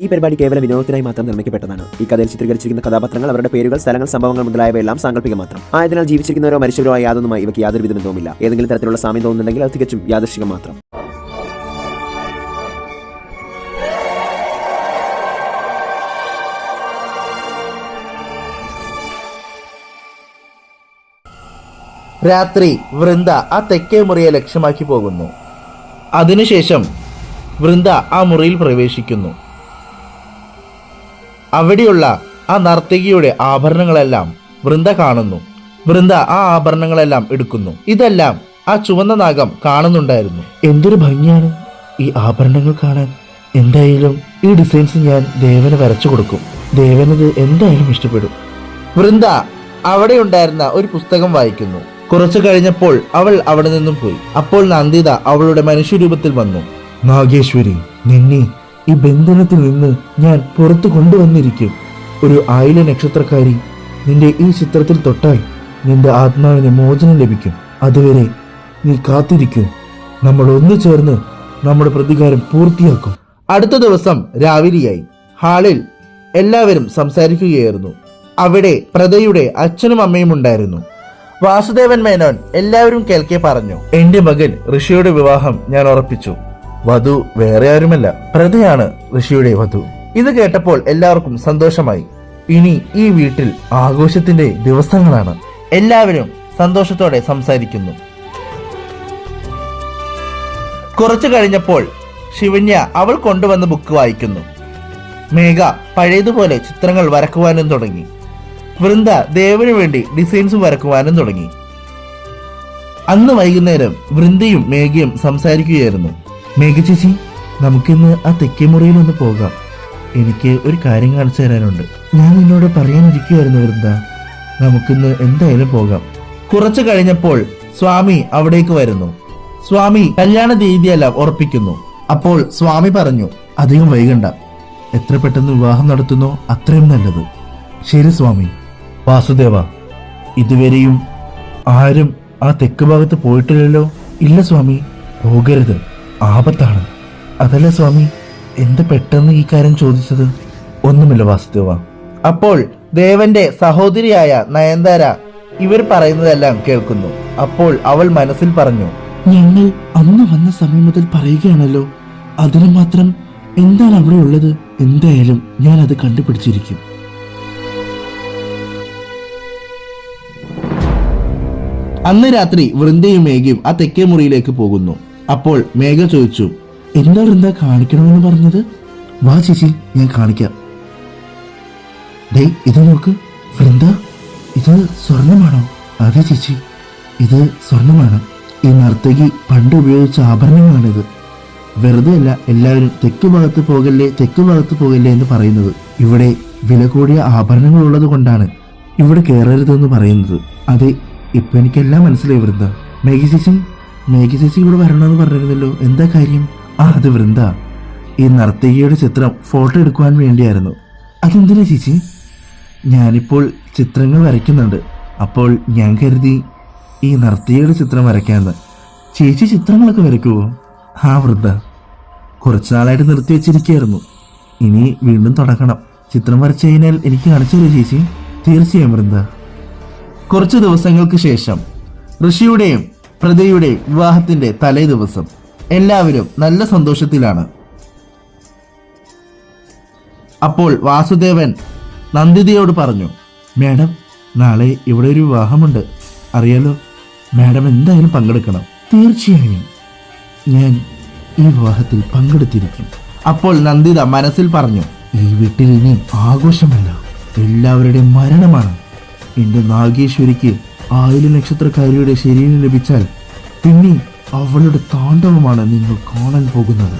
ഈ പരിപാടി കേവലം വിനോദത്തിനായി മാത്രം നിർമ്മിക്കപ്പെട്ടതാണ്. ഈ കഥയിൽ ചിത്രീകരിച്ചിരിക്കുന്ന കഥാപാത്രങ്ങൾ അവരുടെ പേരുകൾ സ്ഥലങ്ങൾ സംഭവങ്ങൾ മുതലായവയെല്ലാം സാങ്കല്പിക മാത്രം. ആയതിനാൽ ജീവിച്ചിരിക്കുന്നവരോ മരിച്ചവരോ യാതൊന്നുമായി ഇവയ്ക്ക് യാതൊരു വിധ ബന്ധവുമില്ല. ഏതെങ്കിലും തരത്തിലുള്ള സാമ്യം തോന്നുന്നുണ്ടെങ്കിൽ അത് തികച്ചും യാദൃശികം മാത്രം. രാത്രി വൃന്ദ ആ തെക്കേ മുറിയെ ലക്ഷ്യമാക്കി പോകുന്നു. അതിനുശേഷം വൃന്ദ ആ മുറിയിൽ പ്രവേശിക്കുന്നു. അവിടെയുള്ള ആ നർത്തകിയുടെ ആഭരണങ്ങളെല്ലാം വൃന്ദ കാണുന്നു. വൃന്ദ ആ ആഭരണങ്ങളെല്ലാം എടുക്കുന്നു. ഇതെല്ലാം ആ ചുവന്ന നാഗം കാണുന്നുണ്ടായിരുന്നു. എന്തൊരു ഭംഗിയാണ് ഈ ആഭരണങ്ങൾ കാണാൻ. എന്തായാലും ഈ ഡിസൈൻസ് ഞാൻ ദേവന് വരച്ചു കൊടുക്കും. ദേവനത് എന്തായാലും ഇഷ്ടപ്പെടും. വൃന്ദ അവിടെ ഉണ്ടായിരുന്ന ഒരു പുസ്തകം വായിക്കുന്നു. കുറച്ചു കഴിഞ്ഞപ്പോൾ അവൾ അവിടെ നിന്നും പോയി. അപ്പോൾ നന്ദിത അവളുടെ മനുഷ്യരൂപത്തിൽ വന്നു. നാഗേശ്വരി നിന്നെ ഈ ബന്ധനത്തിൽ നിന്ന് ഞാൻ പുറത്തു കൊണ്ടുവന്നിരിക്കും. ഒരു ആയില നക്ഷത്രക്കാരി നിന്റെ ഈ ചിത്രത്തിൽ തൊട്ടാൽ നിന്റെ ആത്മാവിന് മോചനം ലഭിക്കും. അതുവരെ നീ കാത്തിരിക്കൂ. നമ്മൾ ഒന്നു ചേർന്ന് നമ്മുടെ പ്രതികാരം പൂർത്തിയാക്കും. അടുത്ത ദിവസം രാവിലെയായി. ഹാളിൽ എല്ലാവരും സംസാരിക്കുകയായിരുന്നു. അവിടെ പ്രതയുടെ അച്ഛനും അമ്മയും ഉണ്ടായിരുന്നു. വാസുദേവൻ മേനോൻ എല്ലാവരും കേൾക്കെ പറഞ്ഞു. എന്റെ മകൻ ഋഷിയുടെ വിവാഹം ഞാൻ ഉറപ്പിച്ചു. വധു വേറെ ആരുമല്ല. പ്രതയാണ് ഋഷിയുടെ വധു. ഇത് കേട്ടപ്പോൾ എല്ലാവർക്കും സന്തോഷമായി. ഇനി ഈ വീട്ടിൽ ആഘോഷത്തിന്റെ ദിവസങ്ങളാണ്. എല്ലാവരും സന്തോഷത്തോടെ സംസാരിക്കുന്നു. കുറച്ചു കഴിഞ്ഞപ്പോൾ ശിവന്യ അവൾ കൊണ്ടുവന്ന ബുക്ക് വായിക്കുന്നു. മേഘ പഴയതുപോലെ ചിത്രങ്ങൾ വരക്കുവാനും തുടങ്ങി. വൃന്ദ ദേവന് വേണ്ടി ഡിസൈൻസ് വരക്കുവാനും തുടങ്ങി. അന്ന് വൈകുന്നേരം വൃന്ദയും മേഘയും സംസാരിക്കുകയായിരുന്നു. മേഘ ചേച്ചി നമുക്കിന്ന് ആ തെക്കേ മുറിയിൽ ഒന്ന് പോകാം. എനിക്ക് ഒരു കാര്യം കാണിച്ചു തരാനുണ്ട്. ഞാൻ നിന്നോട് പറയാനിരിക്കുകയായിരുന്നു വൃന്ദ. നമുക്കിന്ന് എന്തായാലും പോകാം. കുറച്ചു കഴിഞ്ഞപ്പോൾ സ്വാമി അവിടേക്ക് വരുന്നു. സ്വാമി കല്യാണ തീയതിയെല്ലാം ഉറപ്പിക്കുന്നു. അപ്പോൾ സ്വാമി പറഞ്ഞു അധികം വൈകണ്ട. എത്ര പെട്ടെന്ന് വിവാഹം നടത്തുന്നോ അത്രയും നല്ലത്. ശരി സ്വാമി. വാസുദേവ ഇതുവരെയും ആരും ആ തെക്ക് ഭാഗത്ത് പോയിട്ടില്ലല്ലോ? ഇല്ല സ്വാമി പോകരുത്. ആപത്താണ്. അതല്ല സ്വാമി? എന്ത് പെട്ടെന്ന് ഈ കാര്യം ചോദിച്ചത്? ഒന്നുമില്ല വാസുദേവ. അപ്പോൾ ദേവന്റെ സഹോദരിയായ നയൻതാര ഇവർ പറയുന്നതെല്ലാം കേൾക്കുന്നു. അപ്പോൾ അവൾ മനസ്സിൽ പറഞ്ഞു ഞങ്ങൾ അന്ന് വന്ന സമയം മുതൽ പറയുകയാണല്ലോ. അതിന് മാത്രം എന്താണ് അവിടെ ഉള്ളത്? എന്തായാലും ഞാൻ അത് കണ്ടുപിടിച്ചിരിക്കും. അന്ന് രാത്രി വൃന്ദയും മേഘയും ആ തെക്കേ മുറിയിലേക്ക് പോകുന്നു. അപ്പോൾ മേഘ ചോദിച്ചു എന്താ വൃന്ദ കാണിക്കണമെന്ന് പറഞ്ഞത്? വാ ചേച്ചി ഞാൻ കാണിക്കാം. ദേ ഇത് നോക്ക് വൃന്ദ ഇത് സ്വർണമാണോ? അതെ ചേച്ചി ഇത് സ്വർണമാണ്. ഈ നർത്തകി പണ്ട് ഉപയോഗിച്ച ആഭരണങ്ങളാണിത്. വെറുതെ അല്ല എല്ലാവരും തെക്ക് ഭാഗത്ത് പോകല്ലേ തെക്ക് ഭാഗത്ത് പോകല്ലേ എന്ന് പറയുന്നത്. ഇവിടെ വില കൂടിയ ആഭരണങ്ങൾ ഉള്ളത് കൊണ്ടാണ് ഇവിടെ കയറരുതെന്ന് പറയുന്നത്. അതെ ഇപ്പൊ എനിക്കെല്ലാം മനസ്സിലായി വൃന്ദ. മേഘ ചേച്ചി മേഘി ചേച്ചി ഇവിടെ വരണമെന്ന് പറഞ്ഞിരുന്നല്ലോ. എന്താ കാര്യം? ആ അത് വൃന്ദ. ഈ നർത്തകിയുടെ ചിത്രം ഫോട്ടോ എടുക്കുവാൻ വേണ്ടിയായിരുന്നു. അതെന്തിനാ ചേച്ചി? ഞാനിപ്പോൾ ചിത്രങ്ങൾ വരയ്ക്കുന്നുണ്ട്. അപ്പോൾ ഞാൻ കരുതി ഈ നർത്തകിയുടെ ചിത്രം വരയ്ക്കാമെന്ന്. ചേച്ചി ചിത്രങ്ങളൊക്കെ വരയ്ക്കുമോ ആ വൃദ്ധ കുറച്ചു നാളായിട്ട് നിർത്തി വെച്ചിരിക്കുകയായിരുന്നു. ഇനി വീണ്ടും തുടങ്ങണം. ചിത്രം വരച്ചു കഴിഞ്ഞാൽ എനിക്ക് കാണിച്ചു തരുമോ ചേച്ചി. തീർച്ചയായും വൃന്ദ. കുറച്ച് ദിവസങ്ങൾക്ക് ശേഷം ഋഷിയുടെയും പ്രതയുടെയും വിവാഹത്തിന്റെ തലേ ദിവസം എല്ലാവരും നല്ല സന്തോഷത്തിലാണ്. അപ്പോൾ വാസുദേവൻ നന്ദിതയോട് പറഞ്ഞു മാഡം നാളെ ഇവിടെ ഒരു വിവാഹമുണ്ട്. അറിയാലോ മാഡം എന്തായാലും പങ്കെടുക്കണം. തീർച്ചയായും. ഞാൻ ഈ വിവാഹത്തിൽ പങ്കെടുത്തിരിക്കും. അപ്പോൾ നന്ദിത മനസ്സിൽ പറഞ്ഞു ഈ വീട്ടിൽ ഇനി ആഘോഷമല്ല. എല്ലാവരുടെയും മരണമാണ്. എന്റെ നാഗേശ്വരിക്ക് ആയിരം നക്ഷത്രക്കാരിയുടെ ശരീരം ലഭിച്ചാൽ പിന്നെ അവളുടെ താണ്ഡവമാണ് നിങ്ങൾ കാണാൻ പോകുന്നത്.